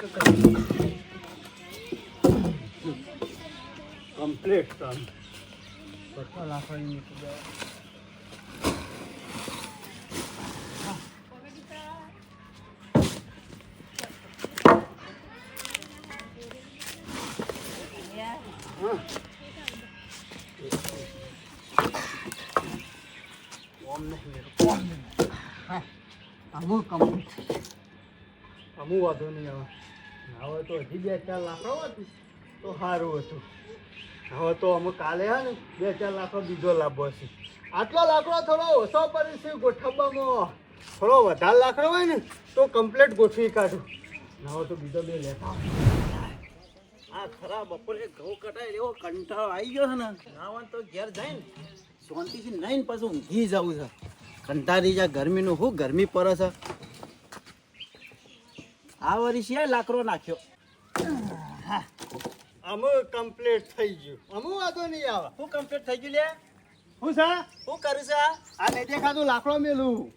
હું તો નહીં કી કમ્પ્લીટ કામ બધા લાકડા મૂકી દેવા હા ઓમ નહીં મેરો ઓમ નહીં હા અમુક કમ્પ્લીટ અમુક વાંધો નહીં હવે તો હજી બે ચાર લાકડો હતું તો સારું હતું. હવે તો અમુક કાલે હે ને બે ચાર લાખો બીજો લાભો છે આટલો લાકડો થોડો ઓછો પડે છે ગોઠવવામાં. થોડો વધારે લાકડો હોય ને તો કમ્પ્લીટ ગોઠવી કાઢું. હવે તો બીજો બે લેતા આ ખરા બપોરે ઘઉં કટાય એવો કંટાળો આવી ગયો છે ને. નાવન તો ઘેર જાય ને, શાંતિથી નહીં પછી ઊંઘી જવું છે. કંટાળી જાય ગરમીનું. શું ગરમી પડે છે. આ વર્ષે છે લાકડો નાખ્યો. અમુ કમ્પ્લીટ થઈ ગયું. અમુ વાંધો નહીં આવે. શું કમ્પ્લીટ થઈ ગયું લે. હું સા? શું કરું સા? આ નહીં દેખાતું લાકડો મેલું.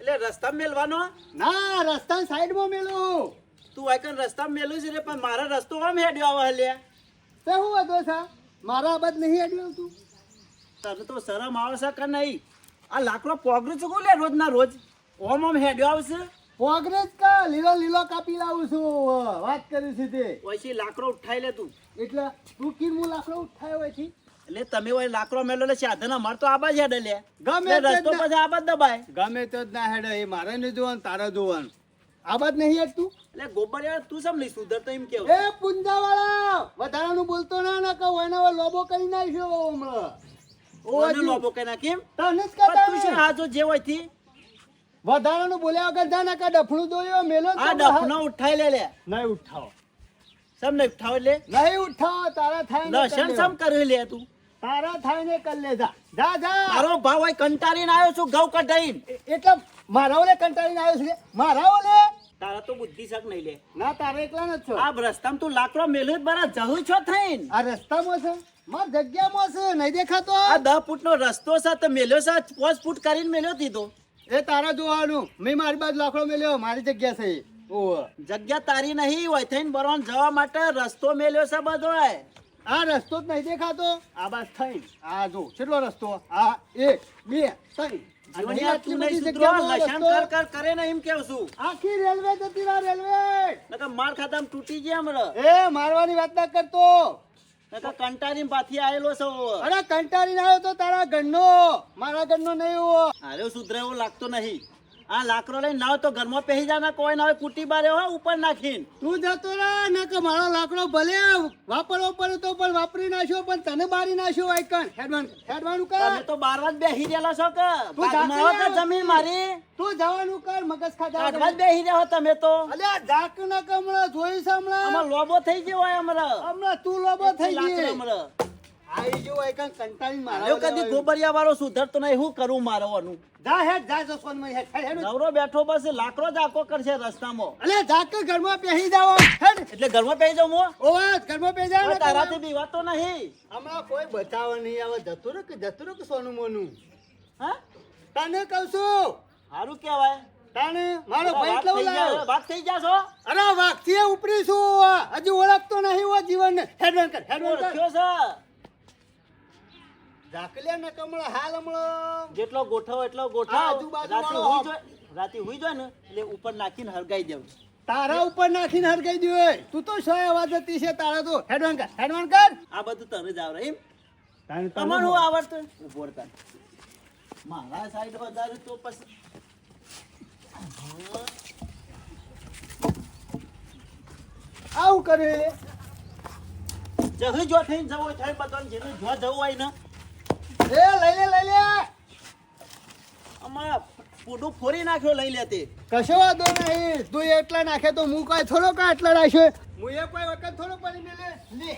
એટલે રસ્તા મેલવાનો? ના રસ્તા સાઈડમાં મેલું. તું આઈકન રસ્તા મેલું છે પણ મારા રસ્તો આમ હેડ્યો આવે લે. તે શું વાંધો સા? મારા બધ નહીં હેડ્યો તું. તને તો શરમ આવશે કે નહીં? આ લાકડો પોગરું ચૂકું લે રોજ ના રોજ? ઓમ ઓમ હેડ્યો આવશે? પોગરે જ કા લીલો લીલો કાપી લાવું છું? વાત કરી સીધી પછી લાકડો ઉઠાઈ લે તું. એટલે તું કીર હું લાકડો ઉઠાયો હોય એટલે તમે ઓય લાકડો મેલો લે સાધન અમાર તો આબાજ હેડે લે. ગમે રસ્તો પછી આબા દબાય. ગમે તો જ ના હેડે એ મારે નહીં જોવાનું તારા જોવાનું. આ બાદ નહીં હેડ તું એટલે ગોબર યાર તું સમ નહીં સુધર તો એમ કેવું? એ પુંજાવાળા વધારાનું બોલતો ના ના કહું એના લોબો કરી નાખ્યો હમણાં. ઓને લોબો કરી નાખી તને જ કહેતા તું શું ને. જે હોયથી? વધારાનું બોલ્યા વગર જા ના કા ડફણું દોયો મેલો આ ડફણો ઉઠાઈ લે લે. નહીં ઉઠાવો. સમ નહીં ઉઠાવ લે નહીં ઉઠાવો તારા થાય ને દર્શન સમ. કરી લે તું? તારા થાય ને કરી લે જા. જા જા. તારો ભાવ હોય કંટાળીને આવ્યો છું ઘઉં કઢાઈને. એટલે મારા ઓલે કંટાળીને આવ્યો છે મારા ઓલે તારા તો બુદ્ધિ શક નહીં લે. ના તારે એકલા જ છો. આ રસ્તામાં તું લાકડો મેલ્યો બરા જહું છો થઈને. આ રસ્તામાં છે? માર જગ્યામાં છે નહીં દેખાતો? આ દસ ફૂટનો રસ્તો છે તો મેલ્યો છે પાંચ ફૂટ કરીને મેલ્યો દીધો. એ તારા જોવાનું. મેં મારી બાજુ લાકડો મેલ્યો મારી જગ્યા છે. જગ્યા તારી નહીં હોય થઈને બરવાન જવા માટે રસ્તો મેલ્યો છે બધો આ રસ્તો જ નહીં દેખાતો? આ બસ થઈ આ જો કેટલો રસ્તો? આ એક બે ત્રણ. મારવાની વાત ના કરતો. કંટાળીને પાછી આયેલો છે. અરે કંટાળીને આવ્યો તો તારા ઘરનો મારા ઘરનો નહીં હોવો. અરે સુધરે એવું લાગતો નહીં. આ લાકડો લઈને લાવ તો ઘરમાં પહેરી જાના કોઈ ના હોય કુટી બારે હોય ઉપર નાખીન. તું જતો રહે ને કે મારો લાકડો ભલે વાપરવો પડે તો પણ વાપરી નાખ્યો પણ તને બારી નાખ્યો આઈકન હેડવાન હેડવાનું કર. તમે તો બાર જ બેહી રહેલા છો કે? તું જાતે. જમીન મારી? તું જવાનું કર મગજ ખાધા કાઢવા જ બેહી રહ્યો તમે તો. અલે ઝાક ના કમળા જોઈ સાંભળા અમાર લોબો થઈ ગયો હોય અમાર હમણાં તું લોબો થઈ ગયો ગઈ. હમણાં. આઈ જો આઈકન કંટાળી મારા હવે કદી ગોબરિયા વાળો સુધરતો નહીં હું કરું મારવાનું જા હેડ જા જસવંતમાં હેડ હેડ હેડ. નવરો બેઠો બસ લાકડો જ કરશે રસ્તામાં. અલ્યા ઝાક ઘરમાં બેસી જાઓ એટલે ઘરમાં પહેરી જાઉં હું? ઓવા ઘરમાં બેસી જા તારાથી બીવાતો નહીં. હમણાં કોઈ બચાવવા નહીં આવે. જતું કે જતું કે સોનું મોનું? હા? તને કહું છું. સારું કહેવાય. મારો ભાઈ વાત એટલો થઈ વાત છો? અરે વાઘથી ઉપરી છું. હજી ઓળખતો નહીં હો જીવન હેડવાન કર હેડવાન કર ઓળખ્યો છે? ઝાકલિયા ને કમળા હાલ હમણાં. જેટલો ગોઠવો એટલો ગોઠવો. આજુબાજુ રાતે હુઈ જાય રાતે હુઈ જાય ને એટલે ઉપર નાખીને હરગાઈ દેવું. તારા ઉપર નાખીને હરગાઈ દે. તું તો સો અવાજ હતી છે તારા તો હેડવાન કર હેડવાન કર. આ બધું તને જ આવડે એમ? તમારું હું આવડતું? ઊભો રહેતા મારા સાઈડ વધારે તો પછી આવું કરે. જહી જો થઈને જવું થાય બધાને જેને જો જવું હોય ને એ લઈ લે લઈ લે. આમાં પૂડું ફોરી નાખ્યો લઈ લેતે કશો વાંધો નહીં. તું એટલા નાખે તો હું કોઈ થોડો કા એટલા નાખ્યો હું એ કોઈ વખત થોડો પડી લે. લે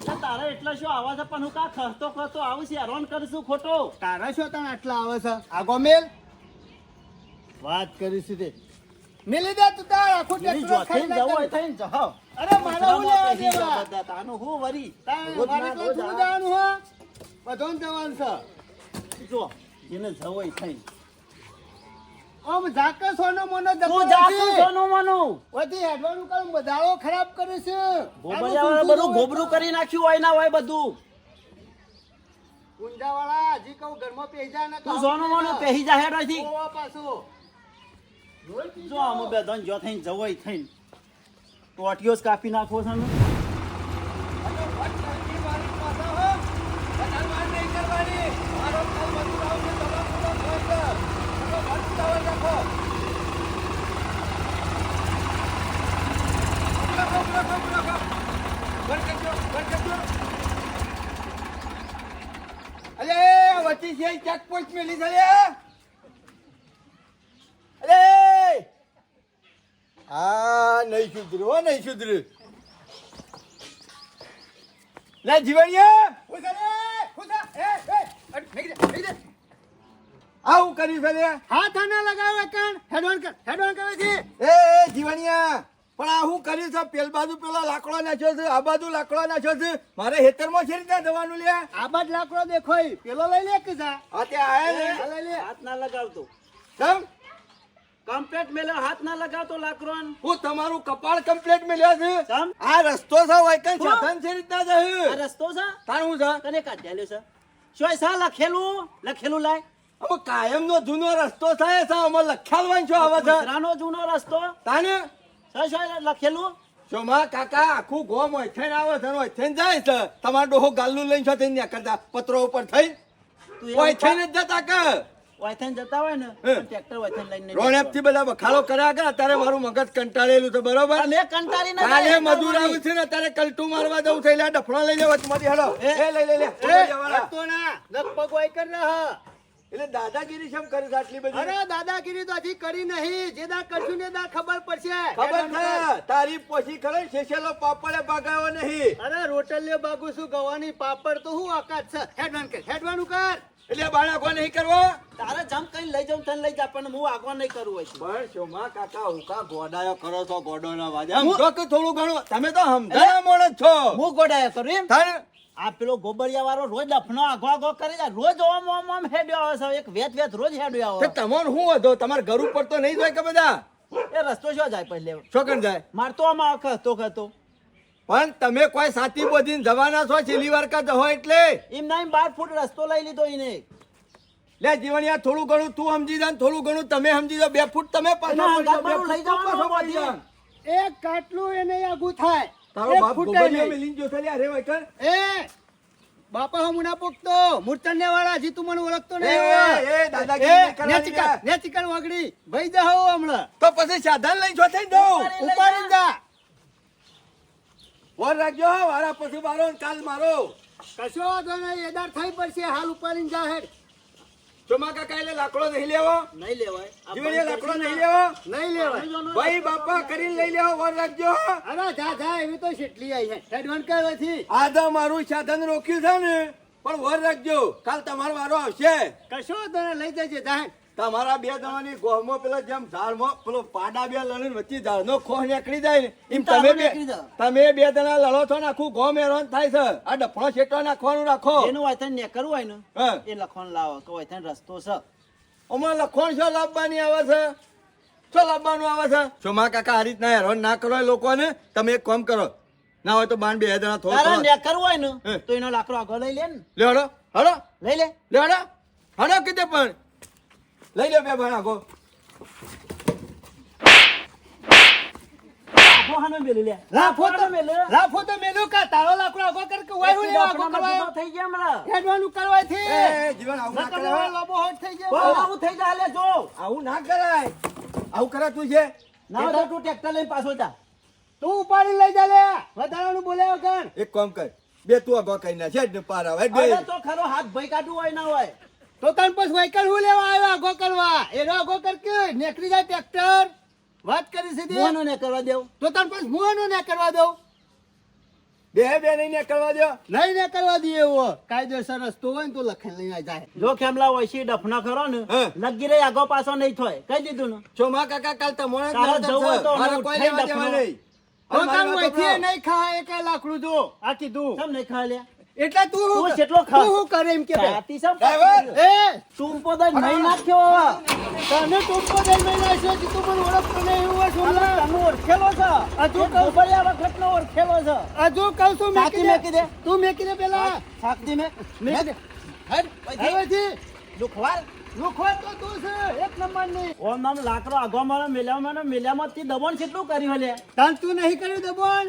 એટલે તારે એટલા શું આવે છે પણ હું કા ખર્ચતો ખર્ચો આવું છે? હેરાન કરીશું ખોટો. તારા શું તને આટલા આવે છે? આગો મેલ વાત કરીશું તે. મેલી દે તું તાર આખું ટ્રેક્ટર જવું અરે મારા દેવા તાનું હું વરી? મારે હા બધાને જવાનું છે. જો જેને જવું સોનો મોનો હેડવાનું બધાળો ખરાબ કરે છે. ગોબરિયાવાળા બધું ગોબરું કરી નાખ્યું હોય ના હોય બધું. ઊંઝાવાળા, હજી કહું ઘરમાં પેહી જા ને તું સોનું મોનું પહેરી જા હેડ. ઓવા પાછો. જો આમ બે ધન જો થઈને જવાય થઈને ટોટીઓ જ કાપી નાખો છે મારી પાસે હો. વધારે વાર નહીં કરવાની. મારો કાલ મજૂર આવશે, તમાકુનો ખોટ. તમે વટ ઉતાવળ રાખો. ઊભો રાખો, ઊભો રાખો, ઊભો રાખો. બંધ કરજો, બંધ કરજો. અલે વચ્ચે છે ચેકપોસ્ટ મેલી છે લે. અલે હા નહીં સુધર્યું હો નહીં સુધર્યું. લે જીવણિયા આવું કર્યું છે હાથ ના લગાવે કાન હેડવાન કર હેડવાન કરે છે. એ એ પણ આ હું કર્યું છે? પેલ બાજુ પેલો લાકડો નાખ્યો છે આ બાજુ લાકડો નાખ્યો છે. મારે હેતરમાં છે રીતે જવાનું લે. આ બાજુ લાકડો દેખોય. પેલો લઈ લે કે જા. હા તે આયા લઈ લે. હાથ ના લગાવતો. કેમ? કમ્પ્લેટ મેલ્યો હાથ ના લગાવતો લાકરોન. હું તમારું કપાળ કમ્પ્લેટ મેલ્યા છે? આ રસ્તો છે વાયકન હું? સાધન છે રીતના આ રસ્તો છે? તાણ હું છે? કને કાઢ્યાલ્યો છે. શોય સા લખેલું? લખેલું લાય. અમે કાયમ નો જૂનો રસ્તો થાય છે અમાર લખ્યાલવાન છો આવે છે? રાનો જૂનો રસ્તો? તાને છે શોય લખેલું? શોમા કાકા આખું ગોમ હોય થઈને આવે છે હોય થઈને જાય છે. તમારો ડોહો ગાલ્લું લઈને છો થઈને કરતા પત્રો ઉપર થઈ. તું હોય થઈને જ જતા કે વાયથાન જતા હોય ને ટ્રેક્ટર વાયથાન લઈને નહીં રોણેપથી બધા બખાડો કર્યા કે અત્યારે મારું મગજ કંટાળેલું છે બરોબર? અમે કંટાળી ના કાલે મજૂર આવું છે ને અત્યારે કલટું મારવા જવું થઈ લે ડફણો લઈ લે વચમાંથી હેડો એ, એ લઈ લે લે. ના લગભગ વાય કર રહા એટલે દાદાગીરી શેમ કરી છે આટલી બધી? અરે દાદાગીરી તો હજી કરી નહીં. જે દા કરશું ને દા ખબર પડશે. ખબર છે. તારી પોછી ખરે શેષેલો પાપડે ભાગાયો નહીં. અરે રોટલીઓ બાગુ શું ગવાની પાપડ તો હું આકાશ છે. હેડવાન કર હેડવાનું કર. એટલે બાળકો નહીં કરવો? તારે જમ કઈ લઈ જાઉં તને લઈ જા પણ હું આગવા નહીં કરું હોય પણ શોમા કાકા હુકા ગોડાયો કરો છો ગોડોના વાજા હું કે થોડું ઘણું. તમે તો સમજાયા મોણ છો. હું ગોડાયો કરું એમ? તારે આ પેલો ગોબરિયા વાળો રોજ ડફનો આગો આગો કરે છે. રોજ ઓમ ઓમ ઓમ હેડ્યો આવે છે. એક વેત વેત રોજ હેડ્યો આવે. તમારો શું વધો તમારે ઘર ઉપર તો નહીં જાય કે બધા? એ રસ્તો શું જાય પહેલે. છોકન જાય? મારતો આમાં ખતો ખતો. પણ તમે કોઈ સાથી બોધીને જવાના છો? છેલ્લી વાર કા જહો એટલે? એમ ના બાર ફૂટ રસ્તો લઈ લીધો એને. લે જીવણિયા થોડું ઘણું તું સમજી જા થોડું ઘણું તમે સમજી જાઓ. બે ફૂટ તમે પાછો જાઓ, લઈ બોધી. એક કાટલું એને આગું થાય. તારો બાપ ગોબરિયો. મેલીને જોશે અરે વૈકર એ બાપા હું મુના પોકતો મૂર્તન્ય વાળા હજી તું મને ઓળખતો નહીં એ, દાદાગીરી ને ચિકન ને ચિકન વગડી. ભાઈ જા હમણાં. તો પછી સાધન લઈ જો થઈ દઉં ઉપાડી જા. વર રાખજો વારા પછી મારો કાલ મારો. કશો વાંધો નહીં એદાર થઈ પડશે હાલ ઉપાડીને જાહેર ચોમાકા ચોમા કાકા લાકડો નહીં લેવો? નહીં લેવાય. આ લાકડો નહીં લેવો? નહીં લેવાય. ભાઈ બાપા કરીને લઈ લેવો વર રાખજો અરે જા જા એવી તો શેટલી આવી છે હેડવાન કરવાથી આજે મારું સાધન રોક્યું છે ને પણ વર રાખજો. કાલ તમારો વારો આવશે. કશો તને લઈ જજે જા હેડ. તમારા બે જણાની ગોહમાં પેલો જેમ ઝાડમાં પેલો પાડા બે લડે વચ્ચે ઝાડનો ખોહ નીકળી જાય ને. એમ તમે બે તમે બે જણા લડો છો ને આખું ગોમ હેરાન થાય છે. આ ડફણો છેટો નાખવાનું રાખો. એનું વાંચન ને કરવું હોય ને એ લખવાનું લાવો. કે વાયથાન રસ્તો છે. અમાર લખણ શું લાવવાની આવે છે? શું લાવવાનું આવે છે? ચોમા કાકા આ રીતના હેરાન ના કરો લોકોને તમે એક કામ કરો. ના હોય તો બાન બે જણા થોડો ને કરવું હોય ને તો એનો લાકડો આગળ લઈ લે ને. લેડો હડો લઈ લે. લેડો હડો કીધે પણ. લઈ લે બે ભાઈ આગો આખો હાનો મેલી લે લાફો તો આખો લાફો તો મેલું કા તારો લાકડો આગો કર કે વાય હું આગો કરવા થઈ ગયા હમણાં. હેડવાનું કરવાથી એ જીવન આવું ના કરાય લોબો હોટ થઈ આવું જાય લે જો આવું ના કરાય આવું કરાતું છે ના તો તું ટ્રેક્ટર લઈને પાછો જા તું ઉપાડી લઈ જા લે વધારાનું બોલ્યા વગર એક કામ કર બે તું આગો કઈ ના છે પાર આવે તો ખરો હાથ ભાઈ કાઢવું હોય ના હોય તો તન પછી વાયકલ હું લેવા આવ્યો? આગો કરવા એનો આગો કર કે નેકરી જાય ટ્રેક્ટર. વાત કરી સીધી. મોનો ને કરવા દેવ તો તન પછી મોનો ને કરવા દેવ બે બે નહીં નીકળવા દો. નહીં ને કરવા દે એવો. કાયદેસર રસ્તો હોય ને તો લખેલ લઈને જાય. જો ખેમલા હોય છે ડફના ખરો ને. લગી રહી આગો પાછો નહીં થાય. કહી દીધું ને. મા કાકા કાલ તમારે જ તારે નડતર જવું તો મારે કોઈ લેવા દેવા નહીં. વહીથી સાંભળો. નહીં ખાય એક લાકડું જો આ કીધું. કેમ નહીં ખાય લે એટલે તું તું કેટલો તું શું કરે એમ કે? છાતી સમ! એ ટૂંપો દઈ નહીં નાખ્યો તને ટૂંકો દઈ મેં નાખ્યો છે, તું મને ઓળખતો નહીં એવું સોમલા. તમે ઓળખેલો છે હજુ કહું. વખત નો ઓળખેલો છે હજુ કહું છું છાતી મેકી મેકી દે. તું મેકી દે પેલા છાકતી મેં મેકી દે હટ, હવેથી દુખવાર લુખવાડ તો તું છે એક નંબરની ઓમ નામ લાકડો આગો મારો મેલ્યા મેલ્યામાં તી દબણ કેટલું કર્યું લે તન તું નહીં કર્યું દબોણ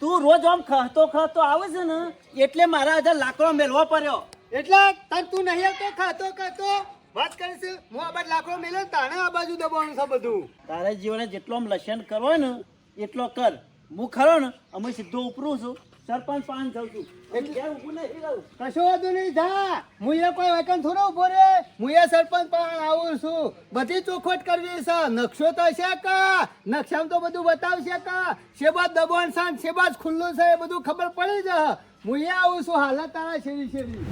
તું રોજ આમ ખહતો ખહતો આવે છે ને, એટલે મારા હજાર લાકડો મેળવો પડ્યો. એટલે તાન તું નહીં આવતો, ખાતો ખાતો. વાત કરીશ, હું આ બાજુ લાકડો મેલે તાણે આ બાજુ દબાવવાનું છે બધું. તારે જીવને જેટલો આમ લસણ કરવો ને, એટલો કર. હું ખરો ને અમે સીધો ઉપરું છું. સરપંચ પાન જાઉં છું. કશો વાંધો નહીં જા. હું એ કોઈ વેકન થોડો ઊભો રે. હું એ સરપંચ પણ આવું છું. બધી ચોખવટ કરવી છે. નકશો તો છે કા? નકશામાં તો બધું બતાવશે કા? શેબાદ દબાણ સાન ને ખુલ્લું છે. એ બધું ખબર પડી જ. હું એ આવું છું. હાલત તારા શેરી શેરી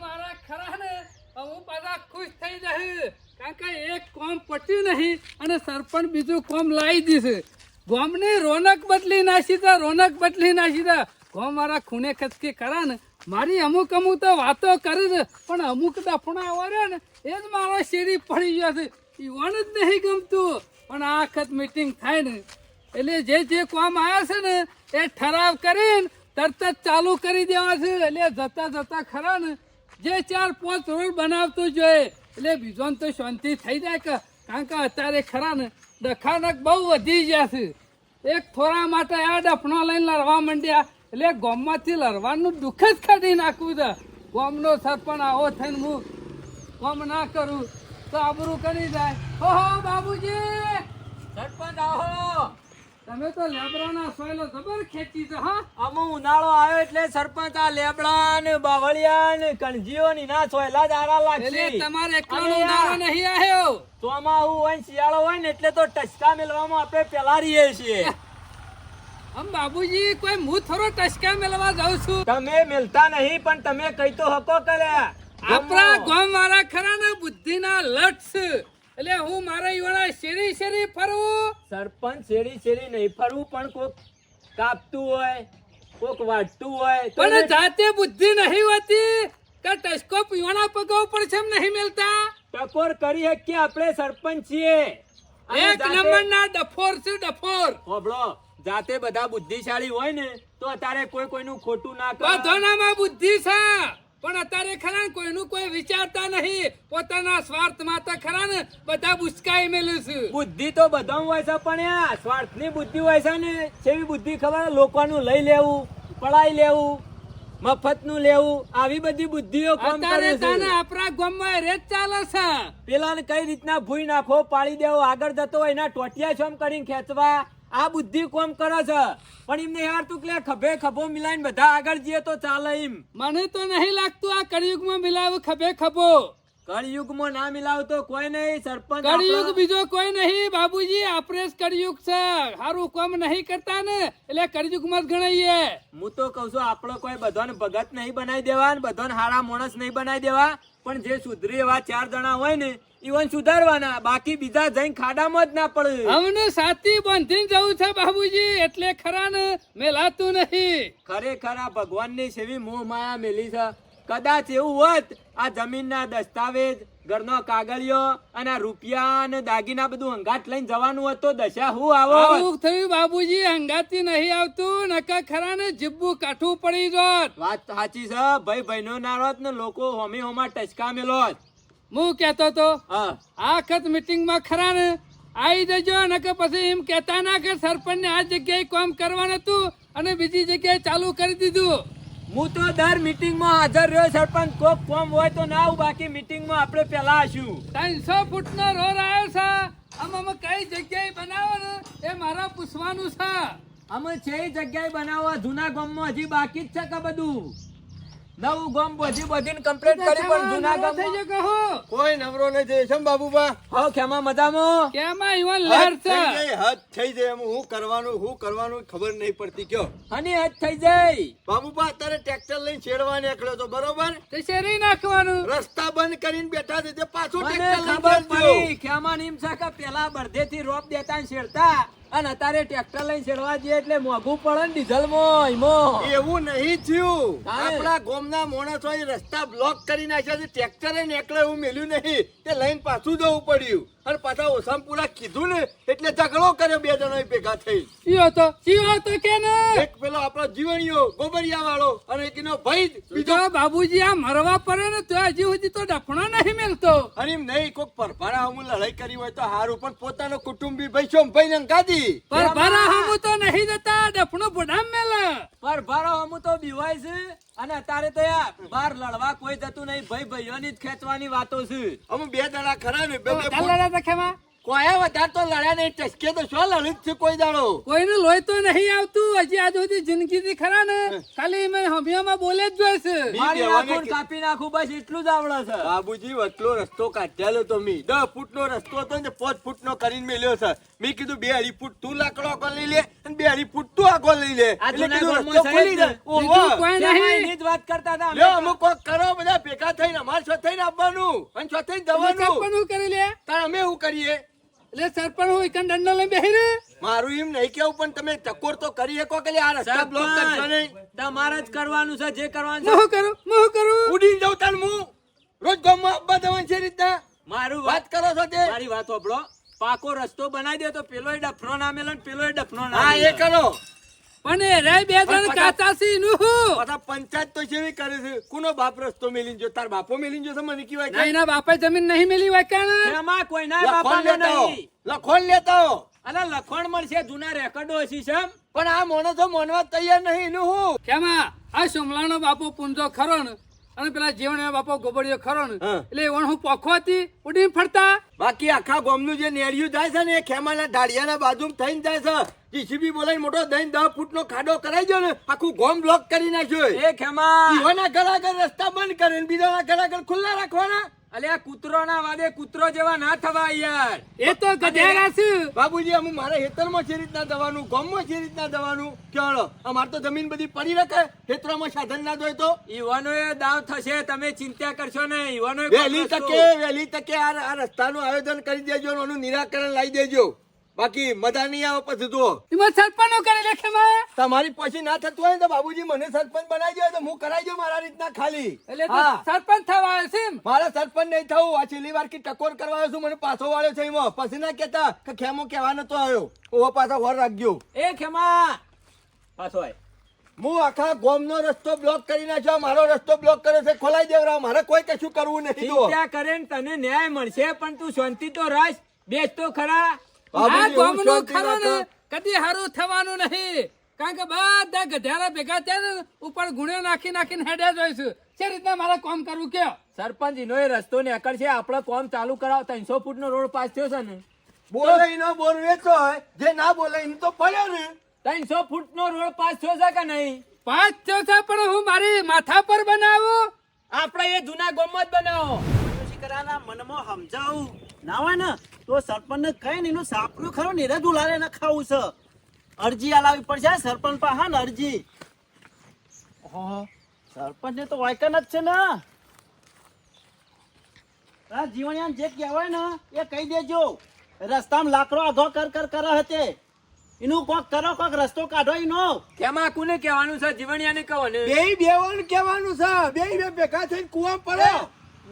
મારા ખરા ને હું બધા ખુશ થઈ જશે કારણ કે એક કોમ પટ્યું નહીં અને સરપંચ બીજું કોમ લાવી દીધું. ગામની રોનક બદલી નાખી તો રોનક બદલી નાખી તો ગોમ મારા ખૂને ખચકી કરા ને, મારી અમુક અમુક તો વાતો કરી છે પણ અમુક દફણા આવે ને એ જ મારો શેરી પડી ગયો છે. ઈવણ જ નહીં ગમતું. પણ આ વખત મીટિંગ થાય ને, એટલે જે જે કોમ આવ્યા છે ને, એ ઠરાવ કરીને તરત જ ચાલુ કરી દેવા છે. એટલે જતા જતા ખરા ને, જે ચાર પાંચ રોડ બનાવતું જોઈએ એટલે બીજો તો શાંતિ થઈ જાય કે, કારણ કે અત્યારે ખરા ને દખાનક બહુ વધી ગયા છે. એક થોડા માટે આ ડફણો લઈને લડવા માંડ્યા. એટલે ગોમમાંથી લડવાનું દુઃખ જ કાઢી નાખવું છે. ગોમનો સરપંચ આવો થઈને હું ગોમ ના કરું તો આબરું કરી જાય. હો હો બાબુજી! સરપંચ આવો. તમે તો લેબડાના સોયલો જબર ખેંચી છે હા? અમુ ઉનાળો આવ્યો એટલે સરપંચ આ લેબડા ને બાવળિયા ને કણજીઓ ની ના સોયલા જ આરા એટલે તમારે એકલો ઉનાળો નહીં આવ્યો. ચોમાહુ હોય શિયાળો હોય ને એટલે તો ટચકા મેળવામાં આપણે પેલા રહીએ છીએ. આમ બાબુજી કોઈ હું થોડો ટસકા મેળવા જાઉં છું. તમે મેલતા નહીં પણ તમે કઈ તો હકો કર્યા આપણા ગામ. વાળા ખરા ને બુદ્ધિના લટ છે એટલે હું મારા ઈવાળા શેરી શેરી ફરવું સરપંચ શેરી શેરી નહીં ફરવું પણ કોક કાપતું હોય કોક વાટતું હોય પણ જાતે બુદ્ધિ નહીં હોતી કે ટસકો પીવાના પગો પર છે નહીં મેલતા? ટકોર કરી શકીએ આપણે સરપંચ છીએ. એક નંબર ના ડફોર છે ડફોર. હોભળો. જાતે બધા બુદ્ધિશાળી હોય ને તો અત્યારે કોઈ કોઈનું ખોટું ના કરે. બધાનામાં બુદ્ધિ છે પણ અત્યારે ખરા કોઈનું કોઈ વિચારતા નહીં. પોતાના સ્વાર્થમાં તો ખરા ને બધા બુચકાઈ મેલું છે. બુદ્ધિ તો બધા હોય છે પણ આ સ્વાર્થની બુદ્ધિ હોય છે ને જેવી બુદ્ધિ ખબર લોકોનું લઈ લેવું પડાઈ લેવું મફતનું લેવું આવી બધી બુદ્ધિઓ કામ કરે છે. આપણા ગામમાં રેત ચાલે છે. પેલાને કઈ રીતના ભૂઈ નાખો પાડી દેવો આગળ જતો એના ટોટિયા છોમ કરીને ખેંચવા આ બુદ્ધિ કોમ કરે છે. પણ એમને યાર તું કે ખભે ખભો મિલાઈને બધા આગળ જઈએ તો ચાલે એમ. મને તો નહીં લાગતું આ કળિયુગમાં મિલાવ ખભે ખભો. કળિયુગમાં ના મિલાવ તો કોઈ નહીં સરપંચ કળિયુગ બીજો કોઈ નહીં બાબુજી આપણે જ કળિયુગ છે. સારું કોમ નહીં કરતા ને એટલે કળિયુગમાં જ ગણાઈએ. હું તો કહું છું આપણો કોઈ બધાને ભગત નહીં બનાવી દેવા ને બધાને હારા માણસ નહીં બનાવી દેવા. પણ જે સુધરી એવા ચાર જણા હોય ને ઈવન સુધારવાના. બાકી બીજા જઈને ખાડામાં જ ના પડે. અમને સાથી બાંધીને જવું છે બાબુજી એટલે ખરા ને મેલાતું નહીં ખરેખર આ ભગવાનની સેવી મોહ માયા મેલી છે. કદાચ એવું હોત આ જમીનના દસ્તાવેજ ઘરનો કાગળિયો અને આ રૂપિયા અને દાગીના બધું અંગાટ લઈને જવાનું હોત તો દશા હું આવો થયું બાબુજી હંગાતી નહીં આવતું નકા ખરા ને જીબ્બું કાઠું પડી જોત. વાત સાચી છે. ભાઈ બહેનો ના રોત ને લોકો હોમી હોમા ટચકા મેલોત. હું કહેતો તો હા. આ વખત મીટિંગમાં ખરા ને? આવી જજો નકર પછી એમ કેતા ના કે સરપંચને આ જગ્યાએ કામ કરવાનું હતું અને બીજી જગ્યાએ ચાલુ કરી દીધું. હું તો દર મીટિંગમાં હાજર રહ્યો સરપંચ કોક કોમ હોય તો ના આવું બાકી મીટિંગમાં આપણે પેલા આશું. ત્રણસો ફૂટનો રોડ આવ્યો છે. આમ અમે કઈ જગ્યાએ બનાવો ને એ મારા પૂછવાનું છે. અમે છે જગ્યાએ બનાવવા જૂના ગામમાં હજી બાકી જ છે કે બધું? નવું ગામ બધી બધીને કમ્પ્લીટ કરી પણ જૂના નવરો થઈ ગામમાં. કહો કોઈ નવરો નહીં થઈ શમ બાબુબા? હો ખેમા મજામાં? કેમાં ઈવન લહેર છે? હદ થઈ જાય. એમ હું કરવાનું હું કરવાનું ખબર નહીં પડતી. કયો? હની હદ થઈ જાય. બાબુબા અત્યારે ટ્રેક્ટર લઈને છેડવા નીકળ્યો તો બરોબર? તે શેરી નાખવાનું. રસ્તા બંધ કરીને બેઠા છે. તે પાછું ટ્રેક્ટર લઈને ખબર પડી ખેમા નીમ છે કે પેલા બરધેથી રોપ દેતા ને શેરતા અને અત્યારે ટ્રેક્ટર લઈને છેડવા જઈએ એટલે મોઘું પડે ને ડીઝલમાં એમાં એવું નહીં થયું. આપણા ગોમના માણસો રસ્તા બ્લોક કરી નાખ્યા છે ટ્રેક્ટરે નીકળે એવું મેલ્યું નહીં. તે લઈને પાછું જવું પડ્યું. અને પાછા ઓસામ પૂરા કીધું ને એટલે ઝઘડો કર્યો બે જણા ભેગા થઈ. ચિયો તો ચિયો તો કે ને? એક પેલો આપણો જીવણીયો ગોબરિયા વાળો અને એક એનો ભાઈ બીજો બીજો બાબુજી આ મરવા પડે ને તો હજી સુધી તો ડફણો નહીં મેલતો. અને એમ નહીં કોક પરભારા હમુ લડાઈ કરી હોય તો હારું પણ પોતાનો કુટુંબી ભાઈ છો ભાઈ ને ગાદી પર ભરા હમુ તો નહીં જતા ડફણો બુઢામ મેલે. પર ભારો અમુ તો બીવાય છે. અને અત્યારે તો યાર બહાર લડવા કોઈ જતું નહીં. ભાઈ ભાઈઓની જ ખેંચવાની વાતો છે. અમે બે દડા ખરા ને બે બે લડા તખેમાં કોયા વધારે તો લડ્યા નહીં. ટસકે તો શું લડિત છે કોઈ દાડો. કોઈને લોહી તો નહીં આવતું. હજી આજ સુધી જિંદગીથી ખરા ને. ખાલી મેં હમિયામાં બોલે જ જોઈશે છે. મારી બેવાને નાખું ને કે- કાપી નાખું બસ એટલું જ આવડે છે. બાબુજી વટલો રસ્તો કાઢ્યાલો તો મી. દસ ફૂટ નો રસ્તો હતો ને પાંચ ફૂટ નો કરીને મેલ્યો છે. મેં કીધું બે અઢી ફૂટ તું લાકડો આગળ લઈ લે અને બે અઢી ફૂટ તું આગળ લઈ લે. એટલે કીધું રસ્તો ખુલી જાય. ઓહો. એની જ વાત કરતા હતા લ્યો. અમુક કોક કરો બધા ભેગા થઈને અમારે છો થઈને આવવાનું. અને છો થઈને સરપંચ જવાનું. હું કરી લે? તાર અમે શું કરીએ? એટલે સરપંચ હું એકન દંડો લઈને બેહી રે મારું એમ નહીં કેવું પણ તમે ટકોર તો કરી શકો કે આ રસ્તા બ્લોક કરશો નહીં? તમારે જ કરવાનું છે જે કરવાનું હું છે કરું? હું કરું? ઉડીને જાઉં તાર હું? રોજ ગામમાં આપવા જવાનું છે રીતના? મારું વાત વાત કરો છો તે મારી વાત સાંભળો પાકો રસ્તો બનાવી દે તો પેલો ડફનો ના મેલે પેલો ડફનો ના હા એ કરો. પણ એ રે બે જણ કાચા સી નું પાછા પંચાયત તો જેવી કરે છે? કોનો બાપ રસ્તો મેલી જો? તાર બાપો મેલી જો મને કહેવાય ના એના બાપે જમીન નહીં મેલી હોય કાને એમાં કોઈ ના હો નહીં. લખોણ લેતો. અલા લખોણ મળશે જૂના રેકોર્ડો હશે છે. પણ આ મોનો તો મોનવા તૈયાર નહીં નું કેમાં? આ સુમલાનો બાપો પુંજો ખરો ને? અને પેલા જીવન બાપો ગોબડિયો ખરો ને એટલે વણ હું પોખો હતી ઉડીને ફરતા. બાકી આખા ગોમનું જે નેડિયું જાય છે ને એ ખેમાના ઢાળિયાના બાજુ થઈને જાય છે. જીસીબી બોલાઈ મોટો દઈને દસ ફૂટનો ખાડો કરાઈ ગયો ને આખું ગોમ બ્લોક કરી નાખ્યો એ ખેમા. ઘર આગળ રસ્તા બંધ કરે ને બીજાના ઘર આગળ ખુલ્લા રાખવાના. અલે આ કૂતરો ના વાદે કૂતરો જેવા ના થવા યાર. એ તો ગધેડા છે. બાબુજી અમુ મારે હેતરમાં જે રીતના દવાનું ગામમાં જે રીતના દવાનું? કેળો અમારે તો જમીન બધી પડી રાખે. હેતરામાં સાધન ના દોય તો? ઈવાનો એ દાવ થશે તમે ચિંતા કરશો ને ઈવાનો વહેલી તકે વહેલી તકે આ આ રસ્તાનું આયોજન કરી દેજો એનું નિરાકરણ લાવી દેજો. બાકી મજા નહીં આવે પછી તો એમાં સરપંચનું કરી ખેમા તમારી પછી ના થતું હોય તો બાબુજી મને સરપંચ બનાવી દો તો હું કરાવી દઉં મારા રીતના ખાલી. એટલે સરપંચ થવા આવ્યો છે મારે સરપંચ નહીં થવું. આ છેલ્લી વાર કે ટકોર કરવા આવ્યો છું મને પાછો વાળ્યો છે એમાં. પછી ના કેતા કે ખેમો કેવા નતો આવ્યો. ઓવા પાછા વર રાખજો. એ ખેમા! પાછો આય. હું આખા ગોમનો રસ્તો બ્લોક કરી નાખ્યો. મારો રસ્તો બ્લોક કર્યો છે. ખોલાઈ દેવરાવ મારે કોઈ કશું કરવું નથી જુઓ. કરે ને તને ન્યાય મળશે પણ તું શાંતિ તો રાખ. બેસ તો ખરા. આ ગામનું ખરો ને કદી હારું થવાનું નહીં. કારણ કે બધા ગધેડા ભેગા થયા ને ઉપર ગુણ્યો નાખી નાખીને હેડ્યા જોઈશું છે રીતના મારે કોમ કરવું કયો? સરપંચ એનો એ રસ્તો ને અકળ છે આપણે કોમ ચાલુ કરાવ. ત્રણસો ફૂટ નો રોડ પાસ થયો છે ને. બોલે એનો બોર વેચો હોય. જે ના બોલે એને તો પડ્યો ને. ત્રણસો ફૂટ નો રોડ પાસ થયો છે કે નહીં? પાસ થયો છે પણ હું મારી માથા પર બનાવું? આપણે એ જૂના ગોમ જ બનાવો. કરાના મનમાં સમજાવું. ના હોય ને તો સરપંચને કઈ ને એનું સાપરું ખરું ને એને જ ઉલારે ન ખાવું છે. અરજી આલાવી પડશે સરપંચ પાસે હા ને અરજી. સરપંચ ને તો વાયકન જ છે ને. આ જીવણિયાને જે કહેવાય ને એ કહી દેજો. રસ્તામાં લાકડો આઘો કર કર કરે હતે. એનું કોક કરો કોક રસ્તો કાઢો એનો. કેમાં કોને કહેવાનું છે? જીવણિયાને કહો ને. બે બેવાનું કહેવાનું છે. બે બે ભેગા થઈને કુવા પડે.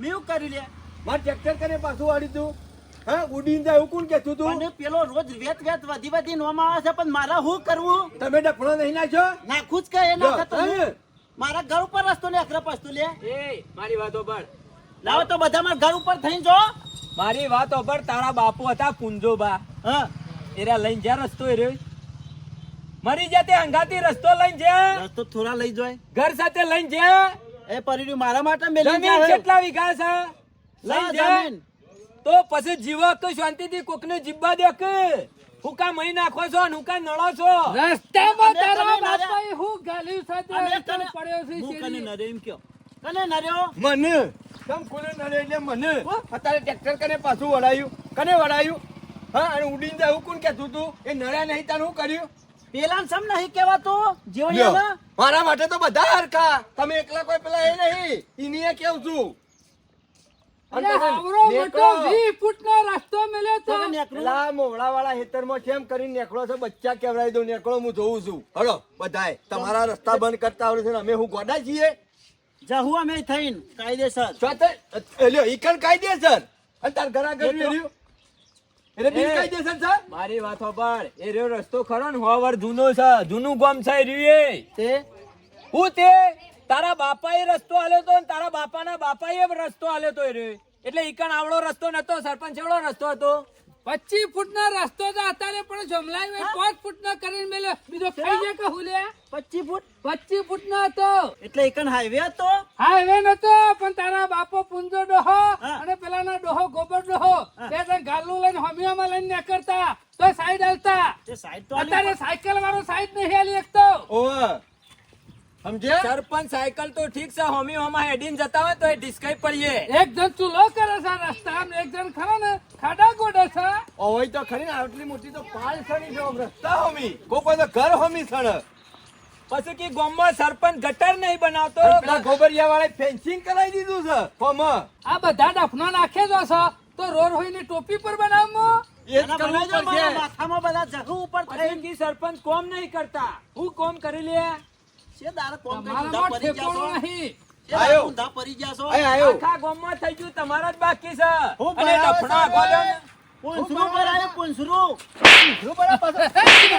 મેં કરી લે. મારે ટ્રેક્ટર કરીને પાછું વાળી તું હા ઉડીને જાય એવું કોણ કહેતું તું અને પેલો રોજ વેત વેત વધી વધી નોમાં આવે છે પણ મારે શું કરવું? તમે ડફણો નહીં નાખ્યો નાખું જ કે એ ના થતું મારા ઘર ઉપર રસ્તો ને અગ્ર પસ્તો લે. એ મારી વાતો પર. લાવો તો બધા મારા ઘર ઉપર થઈને જો. મારી વાતો પર તારા બાપુ હતા કુંજોબા. હા. એરા લઈને જ્યાં રસ્તો એ રહ્યો. મરી જાતે હંગાતી રસ્તો લઈને જ્યાં. રસ્તો થોડા લઈ જોય. ઘર સાથે લઈને જ્યાં. એ પરિડ્યું મારા માટે મેલી જમીન કેટલા વિકાસ લઈ જા. જમીન. તો પછી જીવક કે શાંતિથી કોકને જીવવા દે કે હુકા મહી નાખો છો હુકા નળો છો? રસ્તામાં તારા બાપાએ હું ગાલ્યું છે તે પડ્યો છે હું કને નરે એમ કયો? કને નર્યો મને? તમ કોને નરે એટલે મને? અત્યારે ટ્રેક્ટર કને પાછું વળાયું. કને વળાયું? હા અને ઉડીને જાય હું કોણ કહેતું તું? એ નરે નહીં તારું હું કર્યું? પેલા સમ નહીં લ્યો, જીવન મારા માટે તો બધા હરખા. તમે એકલા કોઈ પેલા એ નહીં. ઈનીએ કેવું છું? તમારા રસ્તા બંધ કરતા આવડે છે અમે હું ગોડા છીએ? જહુ અમે થઈને કાયદેસર. એલ્યો ઈકણ કાયદેસર? અને તાર ઘરા ઘર એ તો- રહ્યું એટલે એ. કાયદેસર છે? મારી વાત સાંભળ એ રહ્યો રસ્તો ખરો ને હોવર જૂનો છે. જૂનું ગામ છે રહ્યું એ. તે? હું તે? તારા બાપાએ રસ્તો આલ્યો તો ને તારા બાપાના બાપાએ રસ્તો આલ્યો તો રે. એટલે ઈકણ આવડો રસ્તો નતો સરપંચ એવડો રસ્તો હતો. પચીસ ફૂટનો રસ્તો તો અત્યારે પણ જમલાઈ હોય પાંચ ફૂટનો કરીને મેલે. બીજો ખાઈ જાય કે હુલ્યા પચીસ ફૂટ? પચીસ ફૂટનો હતો. એટલે એકન હાઈવે હતો? હાઈવે નતો પણ તારા બાપો પુંજો ડોહો અને અને પેલાના ડોહો ગોબર ડોહો. બે ત્રણ ગાલું લઈને હમિયામાં લઈને કરતા તો સાઈડ હાલતા. તે તો અત્યારે સાયકલ વાળો સાઈડ નહીં હાલી એકતો ઓવે. સમજ્યા? સરપંચ સાયકલ તો ઠીક છે હોમી હોમા હેડીન જતા હોય તો એ ડિસ્કાઈ પડીએ. એક જણ ચૂલો કરે છે રસ્તા એક જણ ખરો ને ખાડા ગોડે છે. હોય તો ખરી ને આટલી મોટી તો પાલ સણી જો રસ્તા હોમી. કોઈ કોઈ તો ઘર હોમી સણ. પછી કે ગામમાં સરપંચ ગટર નહીં બનાવતો? ગોબરિયા વાળા ફેન્સિંગ કરાવી દીધું છે ફોર્મ આ બધા ડફનો નાખે જો છે તો રોડ હોઈની ટોપી પર બનાવમો? એ જ કરવું પડશે. માથામાં બધા જહુ ઉપર થઈ. ગઈ સરપંચ કોમ નહીં કરતા? હું કોમ કરી લે? છે દાડા કોમ કરી તમારામાં ઊંધા પડી ગયા ઠેકોણું છો. નહીં આયો. ઊંધા પડી ગયા છો. આયો આખા ગામમાં થઈ ગયું તમારા જ બાકી છે અને બરાબર ડફણા છે. ગોલ્યો ને. પૂંછરું પર આયો, પૂંછરું.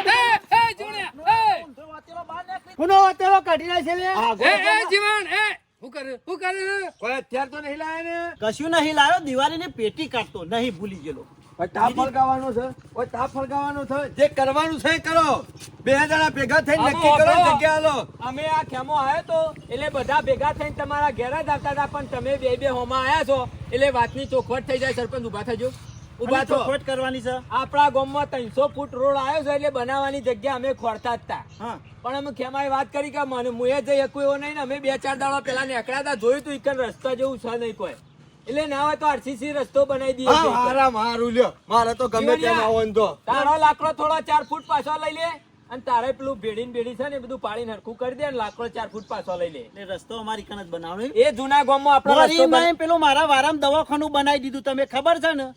એ, એ, જીવણિયા, એ, ઊંધો વાતેલો બહાર નીકળી. કોનો વાતેલો કાઢી નાખે લે એ, એ, ગોળ એ, હું કર્યું, હું કર્યું? કોઈ અત્યાર તો નહીં લાયા ને કશું નહીં લાયો દિવાળીની પેટી કાઢતો નહીં ભૂલી ગયેલો ઓય તાપ ફળગાવાનો છે? ઓય તાપ ફળગાવાનો છે? જે કરવાનું છે કરો. બે જણા ભેગા થઈને આમાં નક્કી કરો જગ્યા લો અમે આ ખેમો આવ્યો તો એટલે બધા ભેગા થઈને તમારા ઘેર જ આવતા હતા પણ તમે બે બે હોમાં આવ્યા છો એટલે વાતની ચોખવટ થઈ જાય સરપંચ ઊભા થજો. ઊભા તો ચોખવટ કરવાની છે? આપણા ગામમાં ત્રણસો ફૂટ રોડ આવ્યો છે એટલે બનાવવાની જગ્યા અમે ખોરતા જ હતા હા. પણ અમે ખેમાએ વાત કરી કે મને મુએ જઈ શકું એવો નહીં ને અમે બે ચાર દાડા પહેલા નીકળ્યા હતા જોયું તું એક રસ્તા જેવું છે નહીં કોઈ. એટલે ના હોય તો આરસીસી રસ્તો બનાવી દઈએ હા છીએ મારા મારું લ્યો. મારે તો ગમે ત્યાં આવો તો. તારો લાકડો થોડો ચાર ફૂટ પાછો લઈ લે અને તારે પેલું ભેડી ભેડી છે ને બધું પાડીને હરખું કરી દે અને લાકડો ચાર ફૂટ પાછો લઈ લે. એટલે રસ્તો અમારી કન જ બનાવવાનો એ જૂના ગામમાં આપણો રસ્તો મેં પેલું મારા વારામ દવાખાનું બનાવી દીધું તમે ખબર છે ને?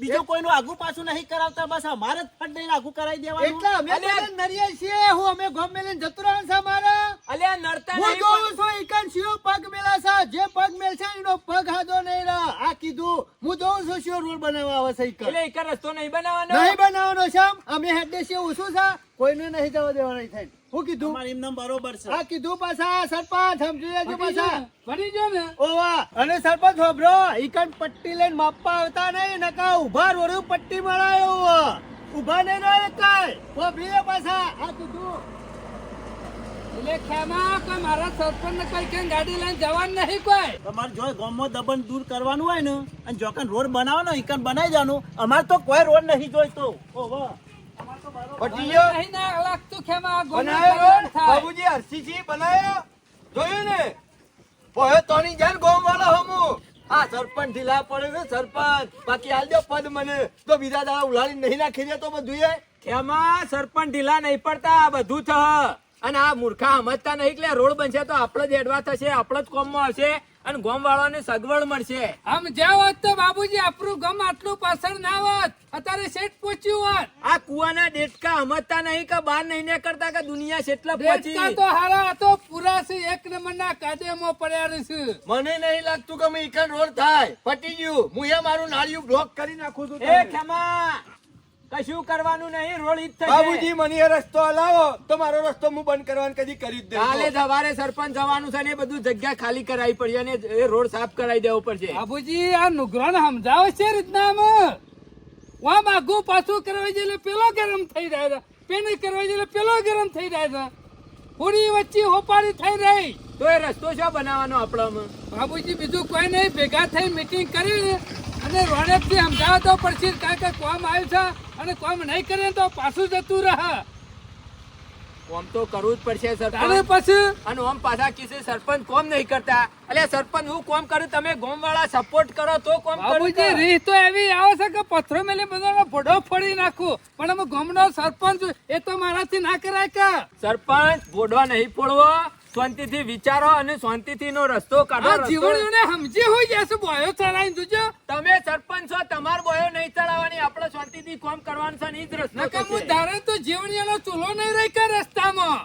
બીજું કોઈનું આગું પાછું નહીં કરાવતા બસ અમારે જ ફંડ લઈને આગું કરાવી દેવાનું. એટલે અમે બધા નરીએ છીએ હું અમે ગોમ મેલીને જતો રહ્યો છે અમારે. અલે નડતા હું જોઉં છું ઈકન શિયો પગ મેલા છે. જે પગ મેલ છે એનો પગ હાજો નહીં રહે. આ કીધું. હું જોઉં છું શિયો રોડ બનાવવા આવે છે ઈકન. એટલે એક રસ્તો નહીં બનાવવાનો? નહીં બનાવવાનો છે અમે હેડે છીએ ઓછું છે. કોઈને નહીં જવા દેવાનું થાય હું કીધું? મારી એમ બરોબર છે. આ કીધું પાછા સરપંચ સમજી લેજો પાછા. વળી જો ને. ઓવા અને સરપંચ હોભરો ઈકન પટ્ટી લઈને માપવા આવતા નહીં નકા ઊભા રોડ પટ્ટી મળાયો ઊભા નહીં રહે કાંઈ. હોભરી લે પાછા. આ કીધું. એટલે ખેમા કોઈ મારા સરપંચને કઈ કેમ ગાડી લઈને જવાનું નહીં કોઈ? તમારે જો ગામમાં દબણ દૂર કરવાનું હોય ને અને જોકન રોડ બનાવવાનો ઈકન બનાવી દેવાનું અમારે તો કોઈ રોડ નહીં જોઈતો. ઓ વાહ નહીં ના લાગતું ખેમા આ ગોળનું બનાવ્યો રોડ? કલ્યાણ થાય. બાબુજી હરસીજી બનાવ્યો જોયું ને? ઓય તોની જાન ગોમ વાળો હમુ. આ સરપંચ ઢીલા પડે છે સરપંચ. બાકી હાલ દો પદ મને. તો બીજા દાડા ઉલાડી નહીં નાખી દે તો બધું ખેમા સરપંચ ઢીલા નહીં પડતા આ બધું થ અને આ મૂર્ખા સમજતા નહીં એટલે રોડ બનશે તો આપણે જ એડવા થશે આપણે જ કોમમાં આવશે અને ગોમ વાળાને સગવડ મળશે. આમ જ્યાં હોત તો બાબુજી આપણું ગમ આટલું પાછળ ના હોત. અત્યારે શેઠ પહોંચ્યું હોત. આ કુવાના ડેટકા સમજતા નહીં કે બાર નહીં કરતા કે દુનિયા દેડકા પહોંચી? તો હારા આ તો પૂરા છે એક નંબરના કાદેમાં પડ્યા રહેશે મને નહીં લાગતું કે મેં ઇકન રોડ થાય. પટી ગયું. હું એ મારું નાળિયું બ્લોક કરી નાખું છું એ. ખેમા! કશું કરવાનું નહીં રોડ ઈ જ બાબુજી મને એ રસ્તો હલાવો. તો મારો રસ્તો હું બંધ કરવાનું કદી કરી જ કાલે સવારે સરપંચ જવાનું છે ને એ બધું જગ્યા ખાલી કરાવી પડી અને એ રોડ સાફ કરાવી દેવો પડશે. બાબુજી આ નુગરાણ સમજાવે છે રીતના આમ આમ આગું પાછું કરવા જઈએ એટલે પેલો ગરમ થઈ જાય છે. પેને કરવા જઈએ એટલે પેલો ગરમ થઈ જાય છે. પૂરી વચ્ચે હોપારી થઈ રહી. તો એ રસ્તો શું બનાવવાનો આપણામાં? બાબુજી બીજું કોઈ નહીં ભેગા થઈ મીટિંગ કરી અને રોણકથી સમજાવતો પડશે કારણ કે કોમ આવ્યું છે. અને કોમ નહીં કરે તો પાછું જતું રહે. કોમ તો કરવું જ પડશે સરપંચ. પછી? અને ઓમ પાછા કિસે સરપંચ કોમ નહીં કરતા. એટલે સરપંચ હું કોમ કરું તમે ગોમ વાળા સપોર્ટ કરો તો કોમ કરું બાબુજી રીત તો એવી આવે છે કે પથ્થરો મેલી બધાનો ભડો ફોડી નાખું. પણ અમે ગોમનો સરપંચ એ તો મારાથી ના કરાય કે? સરપંચ ભોડવા નહીં ફોડવો. શાંતિથી વિચારો અને શાંતિથી નો રસ્તો કાઢો જીવન રસ્તો- જીવણીઓને સમજી હોય જશે બોયો ચલાવી જોજો. તમે સરપંચ છો તમાર બોયો નહીં ચલાવવાની આપણે શાંતિથી કામ કરવાનું છે ને જ રસ્તો હું ધારે તો જીવણીઓનો ચૂલો નહીં રહી કે રસ્તામાં.